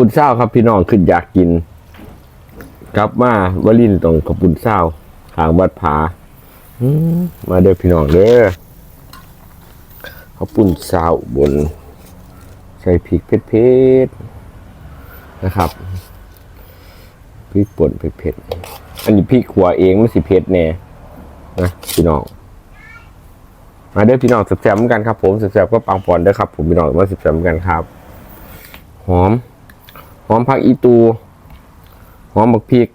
ปุ้นเศร้าครับพี่น้องขึ้นอยากกิน กลับมาวลินตรงขาวปุ้นเศร้าหางบัดผาอืมาเด้อพี่น้องเด้อข้าวปุ้นเศร้าบน ใส่พริกเผ็ดๆนะครับพริกป่นเผ็ดๆอันนี้พริกขัวเองไมันสิเผ็ดแน่นะพี่น้องมาเด้อพี่น้องแซ่บๆเหมือนกันครับผมแซ่บๆก็ปังปอนเด้อครับผมพี่น้องมาแซ่บๆเหมือนกันครับ หอม หอมผักอีตู หอมบักพริก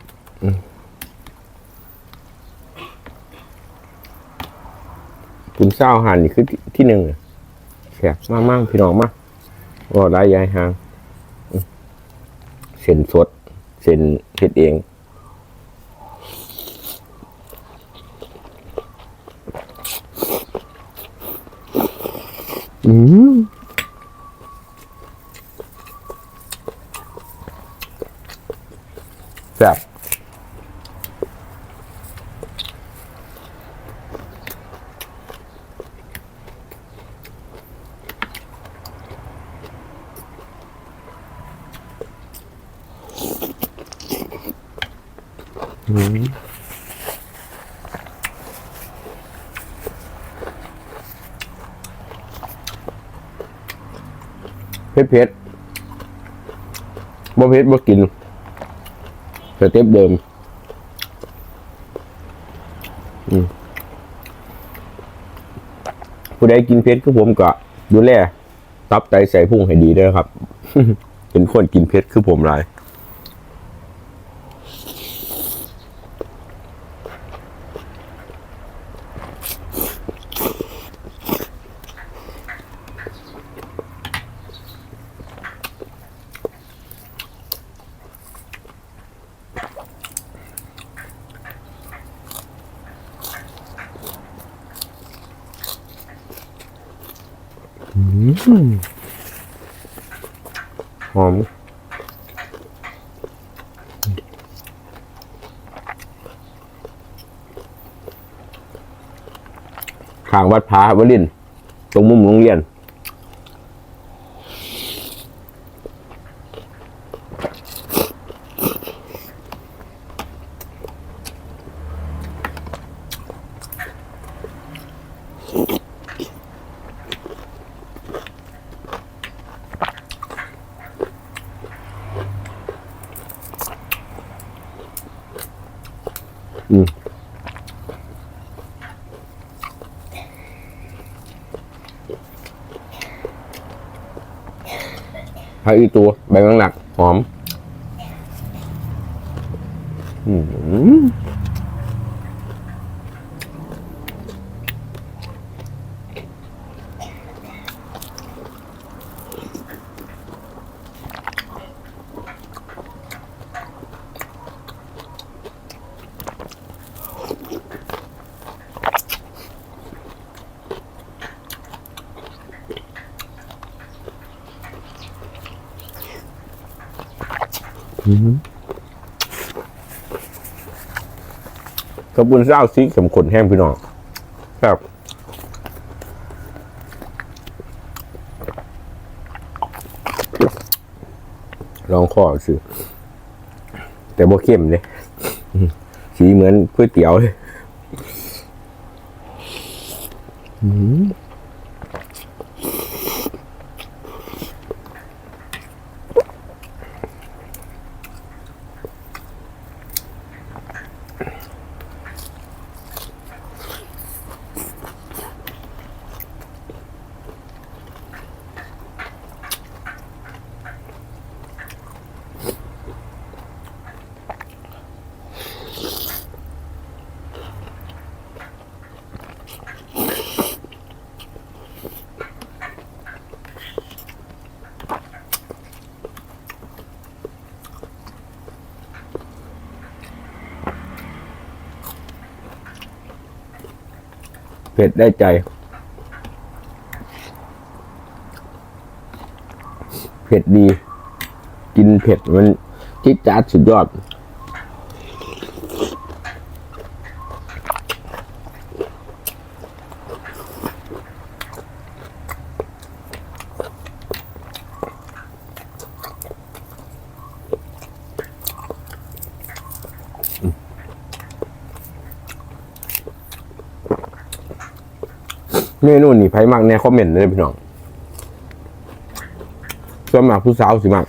คุณเศร้าหันนี่คือที่ที่หนึ่งอะแซ่บมากๆพี่น้องมากก็ได้ยายหางเส้นสดเส้นเฮ็ดเองอืม ซ่บอืมเผ็ดเผ็ดบ่เผ็ดบ่กิน เต็ปเดิมอืมผู้ใดกินเผ็ดคือผมก็ดูแลตับไตใส่พุงให้ดีด้วยครับ เป็นคนกินเพชรคือผมหลาย หอมข้างวัดพระวลิน ตรงมุมโรงเรียน อืมผักอีตัวใบมังหนักหอม อืม กระบุนเศร้าซีเข็มขนแห้งพี่น้องครับลองข้อสิแต่บ่เข้มเลยอืมสีเหมือนก๋วยเตี๋ยวเลย อืม เผ็ดได้ใจ เผ็ดดี กินเผ็ดมันจิ๊ดจ๊าดสุดยอด เมนูนี่ไผมากในคอมเมนต์เลยพี่น้องส่วนมากผู้สาวสิมาก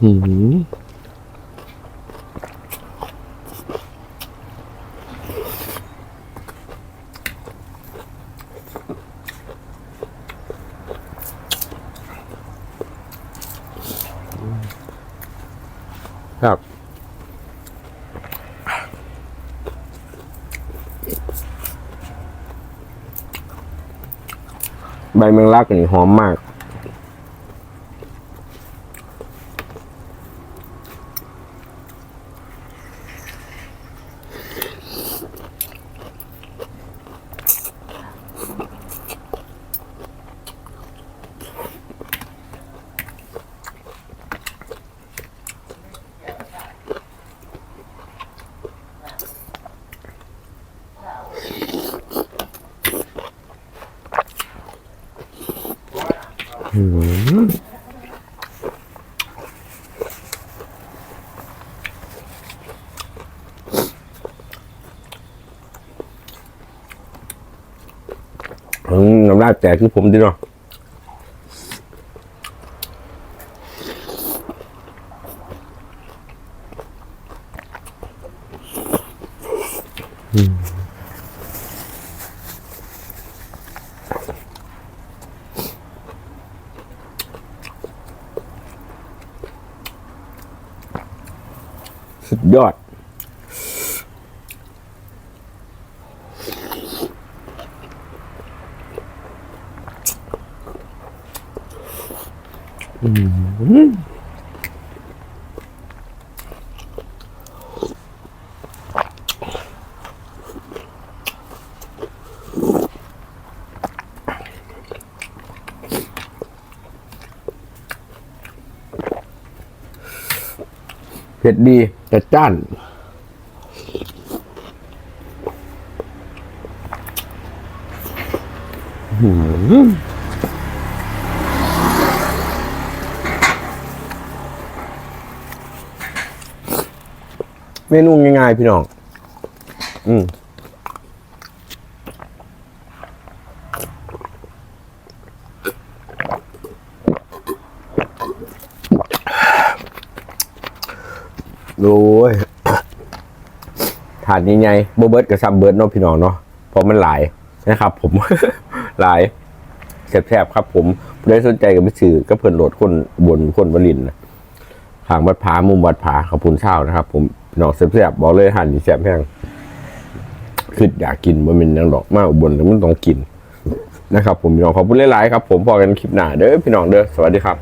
หืมครับใบแมงลักนี่หอมมาก น้ำลายแตกคือผมดีเนาะอืม ยอด อืม เผ็ดดีจัดจ้านหืมเมนูง่ายๆพี่น้อง อืม โอ้ยถาดใหญ่ๆโบเบิร์ดกับซัมเบิร์ดเนาะพี่น้องเนาะเพราะมันหลายนะครับ ผม หลายแซ่บๆครับ ผมได้สนใจกับไปสื่อก็เพิ่นโหลดคนบนคนบรินนะทางวัดผามุมวัดผาขอบคุณเช้านะครับ ผมพี่น้องแซ่บๆบอกเลยหันนี่แซ่บแพงคืออยากกินมันเป็นนังดอกมากอุบลแต่มันต้องกินนะครับ ผมพี่น้องขอบคุณหลายๆครับ ผมพอกันคลิปหน้าเด้อพี่น้องเด้อสวัสดีครับ